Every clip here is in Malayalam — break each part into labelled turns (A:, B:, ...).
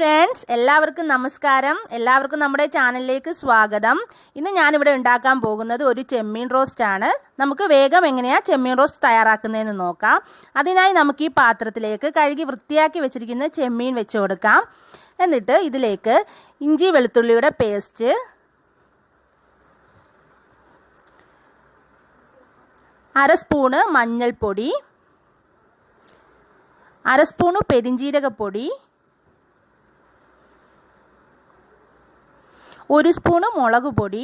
A: ഫ്രണ്ട്സ് എല്ലാവർക്കും നമസ്കാരം. എല്ലാവർക്കും നമ്മുടെ ചാനലിലേക്ക് സ്വാഗതം. ഇന്ന് ഞാനിവിടെ ഉണ്ടാക്കാൻ പോകുന്നത് ഒരു ചെമ്മീൻ റോസ്റ്റ് ആണ്. നമുക്ക് വേഗം എങ്ങനെയാണ് ചെമ്മീൻ റോസ്റ്റ് തയ്യാറാക്കുന്നതെന്ന് നോക്കാം. അതിനായി നമുക്ക് ഈ പാത്രത്തിലേക്ക് കഴുകി വൃത്തിയാക്കി വെച്ചിരിക്കുന്ന ചെമ്മീൻ വെച്ച് കൊടുക്കാം. എന്നിട്ട് ഇതിലേക്ക് ഇഞ്ചി വെളുത്തുള്ളിയുടെ പേസ്റ്റ് അര സ്പൂണ് മഞ്ഞൾപ്പൊടി അര സ്പൂണ് പെരിഞ്ജീരകപ്പൊടി ഒരു സ്പൂണ് മുളക് പൊടി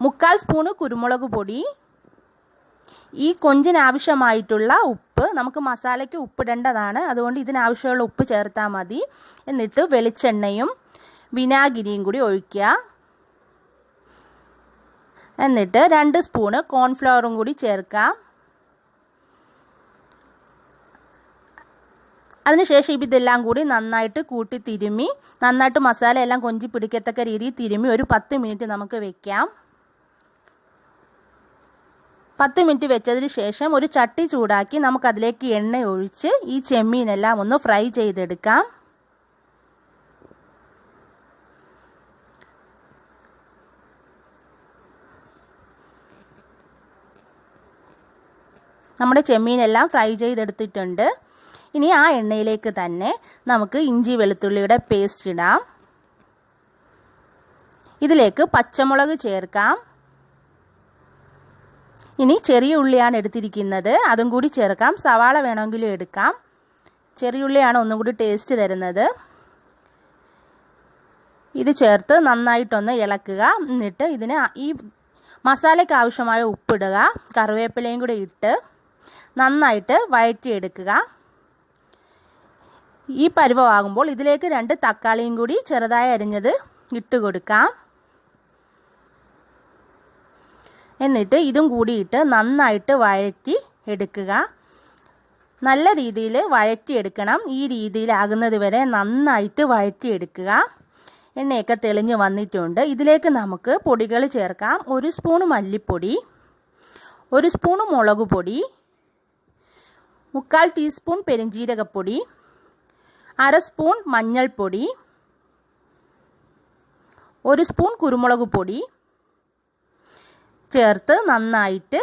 A: മുക്കാൽ സ്പൂണ് കുരുമുളക് പൊടി ഈ കൊഞ്ചിനാവശ്യമായിട്ടുള്ള ഉപ്പ്. നമുക്ക് മസാലയ്ക്ക് ഉപ്പിടേണ്ടതാണ്. അതുകൊണ്ട് ഇതിനാവശ്യമുള്ള ഉപ്പ് ചേർത്താൽ മതി. എന്നിട്ട് വെളിച്ചെണ്ണയും വിനാഗിരിയും കൂടി ഒഴിക്കുക. എന്നിട്ട് രണ്ട് സ്പൂണ് കോൺഫ്ലവറും കൂടി ചേർക്കാം. അതിനുശേഷം ഇതെല്ലാം കൂടി നന്നായിട്ട് കൂട്ടി തിരുമ്മി നന്നായിട്ട് മസാല എല്ലാം കൊഞ്ചി പിടിക്കത്തക്ക രീതിയിൽ തിരുമ്മി ഒരു പത്ത് മിനിറ്റ് നമുക്ക് വെക്കാം. പത്ത് മിനിറ്റ് വെച്ചതിന് ശേഷം ഒരു ചട്ടി ചൂടാക്കി നമുക്കതിലേക്ക് എണ്ണ ഒഴിച്ച് ഈ ചെമ്മീനെല്ലാം ഒന്ന് ഫ്രൈ ചെയ്തെടുക്കാം. നമ്മുടെ ചെമ്മീനെല്ലാം ഫ്രൈ ചെയ്തെടുത്തിട്ടുണ്ട്. ഇനി ആ എണ്ണയിലേക്ക് തന്നെ നമുക്ക് ഇഞ്ചി വെളുത്തുള്ളിയുടെ പേസ്റ്റ് ഇടാം. ഇതിലേക്ക് പച്ചമുളക് ചേർക്കാം. ഇനി ചെറിയ ഉള്ളിയാണ് എടുത്തിരിക്കുന്നത്. അതും കൂടി ചേർക്കാം. സവാള വേണമെങ്കിലും എടുക്കാം. ചെറിയ ഉള്ളിയാണ് ഒന്നും കൂടി ടേസ്റ്റ് തരുന്നത്. ഇത് ചേർത്ത് നന്നായിട്ടൊന്ന് ഇളക്കുക. എന്നിട്ട് ഇതിന് ഈ മസാലയ്ക്ക് ആവശ്യമായ ഉപ്പിടുക. കറിവേപ്പിലയും കൂടി ഇട്ട് നന്നായിട്ട് വഴറ്റിയെടുക്കുക. ഈ പരുവമാകുമ്പോൾ ഇതിലേക്ക് രണ്ട് തക്കാളിയും കൂടി ചെറുതായി അരിഞ്ഞത് ഇട്ട് കൊടുക്കാം. എന്നിട്ട് ഇതും കൂടിയിട്ട് നന്നായിട്ട് വഴറ്റി എടുക്കുക. നല്ല രീതിയിൽ വഴറ്റിയെടുക്കണം ഈ രീതിയിലാകുന്നത് വരെ നന്നായിട്ട് വഴറ്റിയെടുക്കുക എണ്ണയൊക്കെ തെളിഞ്ഞ് വന്നിട്ടുണ്ട്. ഇതിലേക്ക് നമുക്ക് പൊടികൾ ചേർക്കാം. ഒരു സ്പൂൺ മല്ലിപ്പൊടി ഒരു സ്പൂൺ മുളക് പൊടി മുക്കാൽ ടീസ്പൂൺ പെരിഞ്ജീരകപ്പൊടി അര സ്പൂൺ മഞ്ഞൾപ്പൊടി ഒരു സ്പൂൺ കുരുമുളക് പൊടി ചേർത്ത് നന്നായിട്ട്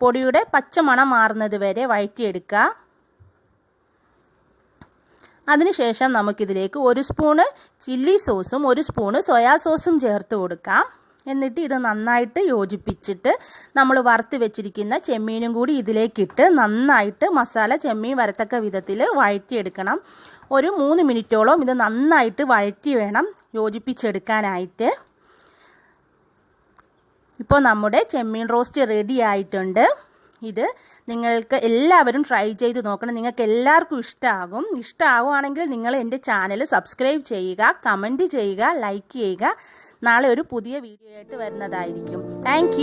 A: പൊടിയുടെ പച്ചമണം മാറുന്നത് വരെ വഴറ്റിയെടുക്കുക അതിനുശേഷം നമുക്കിതിലേക്ക് ഒരു സ്പൂണ് ചില്ലി സോസും ഒരു സ്പൂണ് സോയാ സോസും ചേർത്ത് കൊടുക്കാം. എന്നിട്ട് ഇത് നന്നായിട്ട് യോജിപ്പിച്ചിട്ട് നമ്മൾ വറുത്ത് വെച്ചിരിക്കുന്ന ചെമ്മീനും കൂടി ഇതിലേക്കിട്ട് നന്നായിട്ട് മസാല ചെമ്മീൻ വരത്തക്ക വിധത്തിൽ വഴറ്റിയെടുക്കണം. ഒരു മൂന്ന് മിനിറ്റോളം ഇത് നന്നായിട്ട് വഴറ്റി വേണം യോജിപ്പിച്ചെടുക്കാനായിട്ട്. ഇപ്പോൾ നമ്മുടെ ചെമ്മീൻ റോസ്റ്റ് റെഡി ആയിട്ടുണ്ട്. ഇത് നിങ്ങൾക്ക് എല്ലാവരും ട്രൈ ചെയ്ത് നോക്കണം. നിങ്ങൾക്ക് എല്ലാവർക്കും ഇഷ്ടമാകും ഇഷ്ടമാകുവാണെങ്കിൽ നിങ്ങൾ എന്റെ ചാനൽ സബ്സ്ക്രൈബ് ചെയ്യുക കമന്റ് ചെയ്യുക ലൈക്ക് ചെയ്യുക. നാളെ ഒരു പുതിയ വീഡിയോ ആയിട്ട് വരുന്നതായിരിക്കും. താങ്ക്